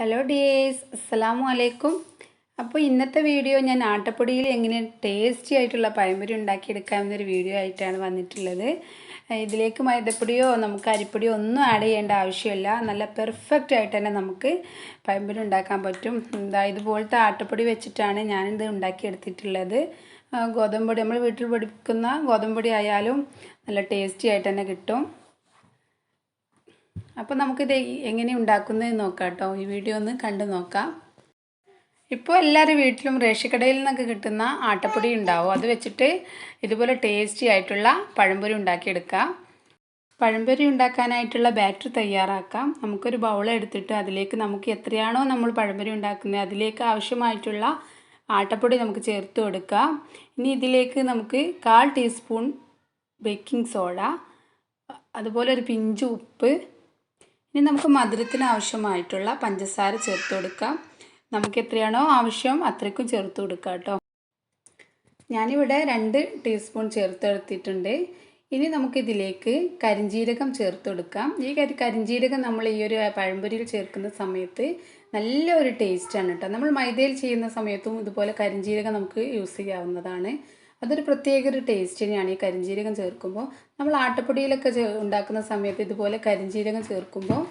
Hello dears അസ്സലാമു അലൈക്കും അപ്പോൾ ഇന്നത്തെ വീഡിയോ ഞാൻ ആട്ടപ്പൊടിയിൽ എങ്ങനെ ടേസ്റ്റി ആയിട്ടുള്ള പഴംപൊരി ഉണ്ടാക്കിയെടുക്കാമെന്നൊരു വീഡിയോ ആയിട്ടാണ് വന്നിട്ടുള്ളത്. ഇതിലേക്ക് മൈദപ്പൊടിയോ നമുക്ക് അരിപ്പൊടിയോ ഒന്നും ആഡ് ചെയ്യേണ്ട ആവശ്യമില്ല. നല്ല പെർഫെക്റ്റ് ആയിട്ട് തന്നെ നമുക്ക് പഴംപൊരി ഉണ്ടാക്കാൻ പറ്റും. എന്താ ഇതുപോലത്തെ ആട്ടപ്പൊടി വെച്ചിട്ടാണ് ഞാനിത് ഉണ്ടാക്കിയെടുത്തിട്ടുള്ളത്. ഗോതമ്പൊടി ഗോതമ്പ് പൊടി നമ്മൾ വീട്ടിൽ പൊടിക്കുന്ന ഗോതമ്പൊടി ആയാലും നല്ല ടേസ്റ്റി ആയിട്ട് തന്നെ കിട്ടും. അപ്പോൾ നമുക്കിത് എങ്ങനെ ഉണ്ടാക്കുന്നതെന്ന് നോക്കാം കേട്ടോ ഈ വീഡിയോ ഒന്ന് കണ്ടു നോക്കാം. ഇപ്പോൾ എല്ലാവരും വീട്ടിലും റേഷക്കടയിൽ നിന്നൊക്കെ കിട്ടുന്ന ആട്ടപ്പൊടി ഉണ്ടാവും. അത് വെച്ചിട്ട് ഇതുപോലെ ടേസ്റ്റി ആയിട്ടുള്ള പഴംപൊരി ഉണ്ടാക്കിയെടുക്കാം. പഴംപൊരി ഉണ്ടാക്കാനായിട്ടുള്ള ബാറ്റർ തയ്യാറാക്കാം. നമുക്കൊരു ബൗൾ എടുത്തിട്ട് അതിലേക്ക് നമുക്ക് എത്രയാണോ നമ്മൾ പഴംപൊരി ഉണ്ടാക്കുന്നത് അതിലേക്ക് ആവശ്യമായിട്ടുള്ള ആട്ടപ്പൊടി നമുക്ക് ചേർത്ത് കൊടുക്കാം. ഇനി ഇതിലേക്ക് നമുക്ക് കാൽ ടീസ്പൂൺ ബേക്കിംഗ് സോഡ അതുപോലെ ഒരു പിഞ്ച് ഉപ്പ് ഇനി നമുക്ക് മധുരത്തിന് ആവശ്യമായിട്ടുള്ള പഞ്ചസാര ചേർത്ത് കൊടുക്കാം. നമുക്ക് എത്രയാണോ ആവശ്യം അത്രയ്ക്കും ചേർത്ത് കൊടുക്കാം കേട്ടോ. ഞാനിവിടെ രണ്ട് ടീസ്പൂൺ ചേർത്ത് എടുത്തിട്ടുണ്ട്. ഇനി നമുക്കിതിലേക്ക് കരിഞ്ജീരകം ചേർത്ത് കൊടുക്കാം. ഈ കരി കരിഞ്ജീരകം നമ്മൾ ഈ ഒരു പഴംപൊരിയിൽ ചേർക്കുന്ന സമയത്ത് നല്ല ഒരു ടേസ്റ്റാണ് കേട്ടോ. നമ്മൾ മൈദയിൽ ചെയ്യുന്ന സമയത്തും ഇതുപോലെ കരിഞ്ജീരകം നമുക്ക് യൂസ് ചെയ്യാവുന്നതാണ്. അതൊരു പ്രത്യേക ഒരു ടേസ്റ്റ് തന്നെയാണ് ഈ കരിഞ്ജീരകം ചേർക്കുമ്പോൾ നമ്മൾ ആട്ടപ്പൊടിയിലൊക്കെ ഉണ്ടാക്കുന്ന സമയത്ത് ഇതുപോലെ കരിഞ്ജീരകം ചേർക്കുമ്പോൾ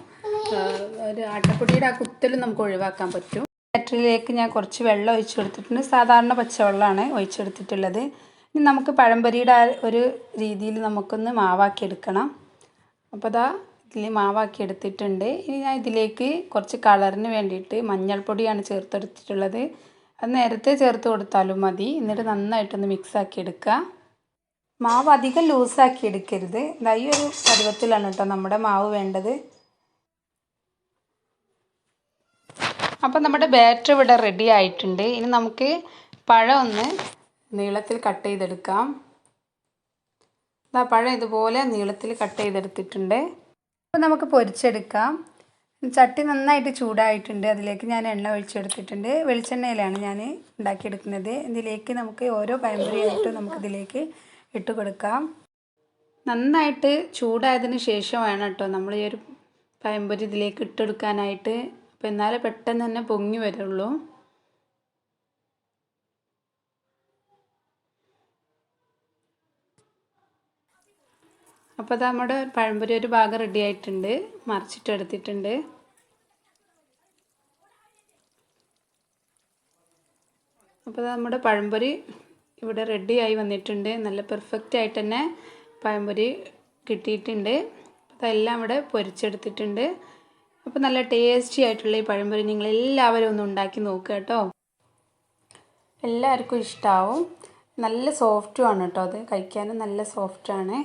ഒരു ആട്ടപ്പൊടിയുടെ ആ കുത്തലും നമുക്ക് ഒഴിവാക്കാൻ പറ്റും. ബാറ്ററിയിലേക്ക് ഞാൻ കുറച്ച് വെള്ളം ഒഴിച്ചു കൊടുത്തിട്ടുണ്ട് സാധാരണ പച്ചവെള്ളമാണ് ഒഴിച്ചെടുത്തിട്ടുള്ളത്. ഇനി നമുക്ക് പഴംപൊരിയുടെ ഒരു രീതിയിൽ നമുക്കൊന്ന് മാവാക്കി എടുക്കണം അപ്പോൾ അതാ ഇതിൽ മാവാക്കി എടുത്തിട്ടുണ്ട് ഇനി ഞാൻ ഇതിലേക്ക് കുറച്ച് കളറിന് വേണ്ടിയിട്ട് മഞ്ഞൾപ്പൊടിയാണ് ചേർത്തെടുത്തിട്ടുള്ളത്. അത് നേരത്തെ ചേർത്ത് കൊടുത്താലും മതി. എന്നിട്ട് നന്നായിട്ടൊന്ന് മിക്സ് ആക്കി എടുക്കുക. മാവ് അധികം ലൂസാക്കി എടുക്കരുത്. ഈ ഒരു പരുവത്തിലാണ് കേട്ടോ നമ്മുടെ മാവ് വേണ്ടത്. അപ്പം നമ്മുടെ ബാറ്റർ ഇവിടെ റെഡി ആയിട്ടുണ്ട്. ഇനി നമുക്ക് പഴം ഒന്ന് നീളത്തിൽ കട്ട് ചെയ്തെടുക്കാം. ഇതാ പഴം ഇതുപോലെ നീളത്തിൽ കട്ട് ചെയ്തെടുത്തിട്ടുണ്ട്. അപ്പോൾ നമുക്ക് പൊരിച്ചെടുക്കാം. ചട്ടി നന്നായിട്ട് ചൂടായിട്ടുണ്ട്. അതിലേക്ക് ഞാൻ എണ്ണ ഒഴിച്ചെടുത്തിട്ടുണ്ട്. വെളിച്ചെണ്ണയിലാണ് ഞാൻ ഉണ്ടാക്കിയെടുക്കുന്നത്. ഇതിലേക്ക് നമുക്ക് ഓരോ പഴംപൊരിയായിട്ടും നമുക്കിതിലേക്ക് ഇട്ട് കൊടുക്കാം. നന്നായിട്ട് ചൂടായതിന് ശേഷം കേട്ടോ നമ്മൾ ഈ ഒരു പഴംപൊരി ഇതിലേക്ക് ഇട്ടെടുക്കാനായിട്ട്. അപ്പോൾ എന്നാലേ പെട്ടെന്ന് തന്നെ പൊങ്ങി വരുള്ളൂ അപ്പോൾ അത് നമ്മുടെ പഴംപൊരി ഒരു ഭാഗം റെഡി ആയിട്ടുണ്ട്. മറിച്ചിട്ട് എടുത്തിട്ടുണ്ട്. അപ്പോൾ നമ്മുടെ പഴംപൊരി ഇവിടെ റെഡി ആയി വന്നിട്ടുണ്ട്. നല്ല പെർഫെക്റ്റ് ആയിട്ട് തന്നെ പഴംപൊരി കിട്ടിയിട്ടുണ്ട്. അതെല്ലാം ഇവിടെ പൊരിച്ചെടുത്തിട്ടുണ്ട്. അപ്പോൾ നല്ല ടേസ്റ്റി ആയിട്ടുള്ള ഈ പഴംപൊരി നിങ്ങൾ എല്ലാവരും ഒന്ന് ഉണ്ടാക്കി നോക്കുക കേട്ടോ. എല്ലാവർക്കും ഇഷ്ടമാവും നല്ല സോഫ്റ്റുമാണ് കേട്ടോ അത്. കഴിക്കാനും നല്ല സോഫ്റ്റാണ്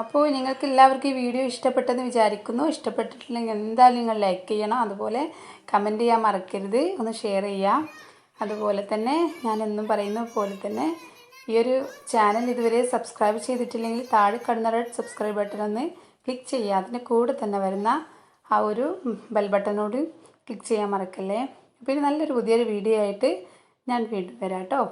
അപ്പോൾ നിങ്ങൾക്ക് എല്ലാവർക്കും ഈ വീഡിയോ ഇഷ്ടപ്പെട്ടെന്ന് വിചാരിക്കുന്നു. ഇഷ്ടപ്പെട്ടിട്ടില്ലെങ്കിൽ എന്തായാലും നിങ്ങൾ ലൈക്ക് ചെയ്യണം. അതുപോലെ കമന്റ് ചെയ്യാൻ മറക്കരുത്. ഒന്ന് ഷെയർ ചെയ്യാം. അതുപോലെ തന്നെ ഞാൻ എന്നും പറയുന്ന പോലെ തന്നെ ഈ ഒരു ചാനൽ ഇതുവരെ സബ്സ്ക്രൈബ് ചെയ്തിട്ടില്ലെങ്കിൽ താഴെ കാണുന്ന റെഡ് സബ്സ്ക്രൈബ് ബട്ടൺ ഒന്ന് ക്ലിക്ക് ചെയ്യുക. അതിന്റെ കൂടെ തന്നെ വരുന്ന ആ ഒരു ബെൽ ബട്ടണോട് ക്ലിക്ക് ചെയ്യാൻ മറക്കല്ലേ? അപ്പോൾ ഇത് നല്ലൊരു പുതിയൊരു വീഡിയോ ആയിട്ട് ഞാൻ വീണ്ടും വരാം കേട്ടോ.